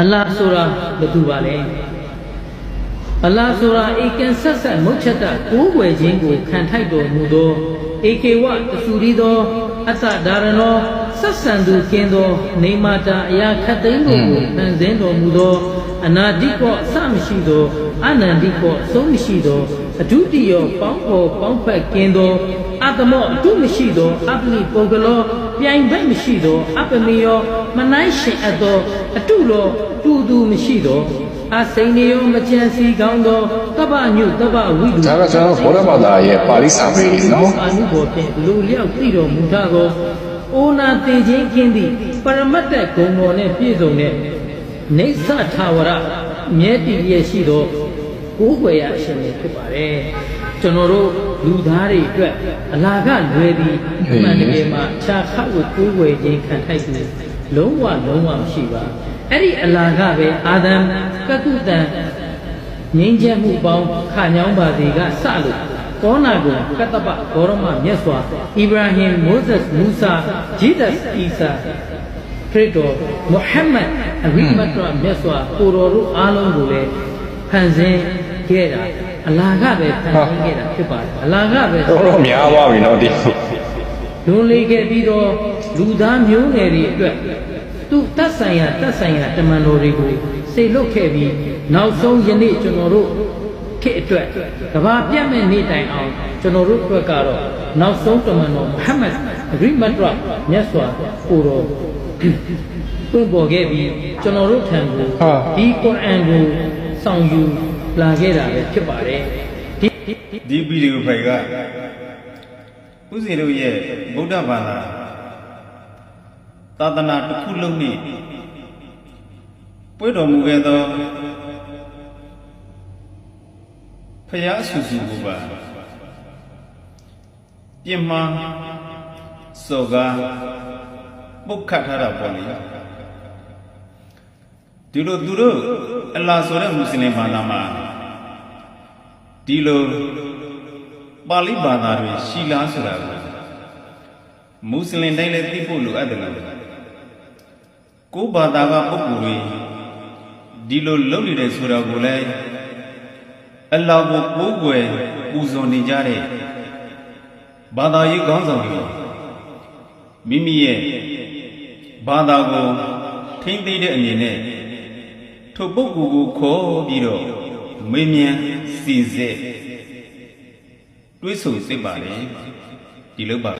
အလ္လာဟ်ဆိုတာဘယ်သူပါလဲအလ္လာဟ်ဆိုတာဧကံဆက်ဆက်မုတ်ချက်တကိုးကွယ်ခြင်းကိုခံထိုက်တော်မူသောဧကေဝတဆူရီသောအတ္တဒါရနောဆက်ဆံသူကင်းသောနေမာတာအရာခတ်သိမ်းကိုဖန်ဆင်းတော်မူသောအနာတိကောအစမရှိသောအနန္တိကောအဆုံးမရှိသောအဒုတိယပေါင်းဖော်ပေါင်းဖက်ကင်းသောအတ္တမောအတုမရှိသောအပ္ပိပုဂ္ဂလော ပြိုင်ဘက်မရှိသောအပ္ပမေယောမနိုင်ရှင်အပ်သောအတုလောတူတူမရှိသောအစိန်နေယောမကြံစီကောင်းသောတပ္ပညုတပ္ပဝိဒုဒါကကျွန်တော်ဘောရဘာသာရဲ့ပါဠိစာပေနော်အာနုဘောဖြင့်လူလျောက်သိတော်မူထသောအိုနာတေခြင်းကင်းသည့်ပရမတ္တဂုံတော်နှင့်ပြည့်စုံတဲ့နေသထာဝရမြဲတည်ရရှိသော ကိုးကွယ်ရအရှင်ဖြစ်ပါတယ်ကျွန်တော်တို့လူသားတွေအတွက်အလာကလွယ်ပြီးအမှန်တကယ်မှာခြားခတ်ကိုကိုးကွယ်ခြင်းခံထိုက်သူလုံးဝလုံးဝမရှိပါအဲ့ဒီအလာကပဲအာဒံကကုတံငြိမ်းချမ်းမှုပေါင်းခညောင်းပါစေကစလို့ကောနာကိုကတ္တပဂေါရမမြတ်စွာဣဗရာဟင်မိုးဇက်မူဆာဂျီဒတ်အီဆာခရစ်တော်မုဟမ္မဒ်အဘိမတ်တော်မြတ်စွာကိုတော်တို့အားလုံးကိုလည်းဖ န်ဆင်းခဲ့တာအလာကပဲဖန်ဆင်းခဲ့တာဖြစ်ပါတယ်အလာကပဲတော့တော့များသွားပြီနော်ဒီလွန်လေခဲ့ပြီးတော့လူသားမျိုးနွယ်တွေအတွက်သူတတ်ဆိုင်ရာတတ်ဆိုင်ရာတမန်တော်တွေကိုစေလွတ်ခဲ့ပြီးနောက်ဆုံးယနေ့ကျွန်တော်တို့ခေတ်အတွက်ကဘာပြတ်မဲ့နေ့တိုင်အောင်ကျွန်တော်တို့အတွက်ကတော့နောက်ဆုံးတမန်တော်မုဟမ္မဒ်အရိမတ်ရမြတ်စွာကိုတော်ပွင့်ပေါ်ခဲ့ပြီးကျွန်တော်တို့ထံကိုဒီကုရ်အန်ကို ဆောင်ယူလာခဲ့တာပဲဖြစ်ပါတယ်ဒီဒီဒီဗီဒီယိုဖိုင်ကဥစဉ်တို့ရဲ့ဗုဒ္ဓဘာသာသာသနာတစ်ခုလုံးနဲ့ပွေတော်မူခဲ့သောဖယားအဆူဆူကိုပါပြင်မှစောကားပုတ်ခတ်ထားတာပေါ့လေ ဒီလိုသူတို့အလ္လာဟ်ဆိုတဲ့မွတ်စလင်ဘာသာမှာဒီလိုပါဠိဘာသာတွေရှိလားဆိုတာကိုမွတ်စလင်တိုင်းလည်းသိဖို့လိုအပ်တယ်လို့ကိုယ်ဘာသာကပုဂ္ဂိုလ်တွေဒီလိုလုပ်နေတယ်ဆိုတာကိုလည်းအလ္လာဟ်ကိုကိုးကွယ်ပူဇော်နေကြတဲ့ဘာသာရေးခေါင်းဆောင်တွေမိမိရဲ့ဘာသာကိုထိမ့်သိတဲ့အနေနဲ့ ထိုပုဂ္ဂိုလ်ကိုခေါ်ပြီးတော့မေးမြန်းစီစစ်တွေးဆုံစစ်ပါလေဒီလိုပါ